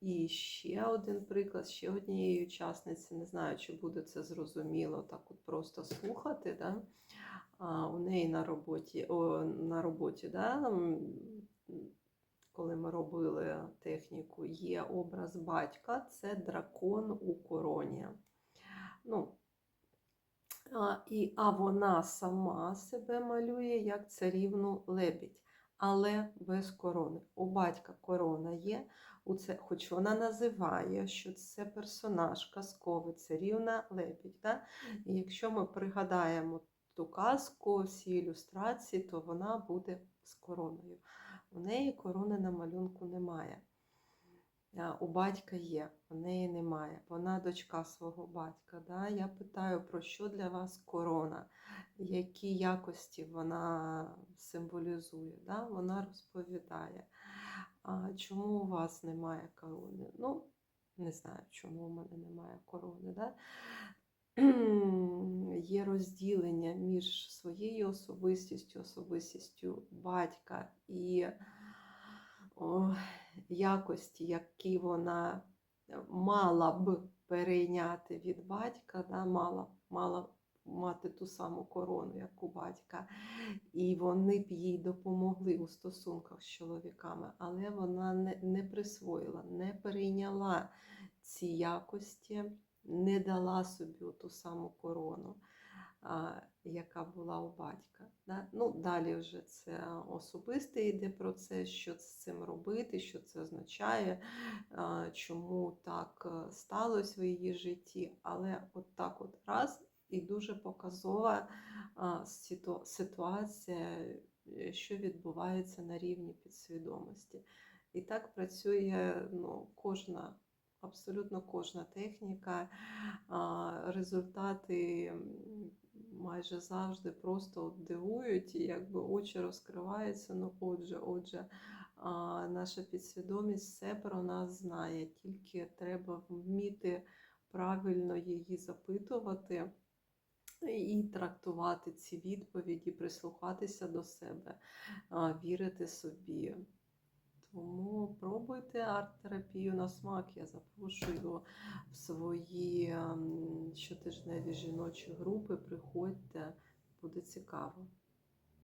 І ще один приклад, ще однієї учасниці, не знаю, чи буде це зрозуміло, так от просто слухати. Да? А, у неї на роботі, о, на роботі да? коли ми робили техніку, є образ батька, це дракон у короні. Ну, а, і, а вона сама себе малює як царівну лебідь, але без корони. У батька корона є, у це, хоч вона називає, що це персонаж казковий, це рівна лебідь. Да? І якщо ми пригадаємо ту казку, всі ілюстрації, то вона буде з короною. У неї корони на малюнку немає. А, У батька є, у неї немає. Вона дочка свого батька. Да? Я питаю, про що для вас корона, які якості вона символізує. Да? Вона розповідає. А чому у вас немає корони? Ну, не знаю, чому у мене немає корони. Да? Є розділення між своєю особистістю, особистістю батька і якості, які вона мала б перейняти від батька, да, мала, мала мати ту саму корону, як у батька, і вони б їй допомогли у стосунках з чоловіками, але вона не, не присвоїла, не перейняла ці якості, не дала собі ту саму корону. Яка була у батька. Да? Ну, Далі вже це особистий йде процес, що з цим робити, що це означає, чому так е, сталося в її житті. Але от так от раз і дуже показова ситуація, е, що відбувається на рівні підсвідомості. І так працює ну, кожна. Абсолютно кожна техніка, результати майже завжди просто дивують, і якби очі розкриваються. Ну, отже, отже, наша підсвідомість все про нас знає, тільки треба вміти правильно її запитувати. І трактувати ці відповіді, прислухатися до себе, вірити собі. Тому пробуйте арт-терапію на смак. Я запрошую в свої ем, щотижневі жіночі групи. Приходьте, буде цікаво.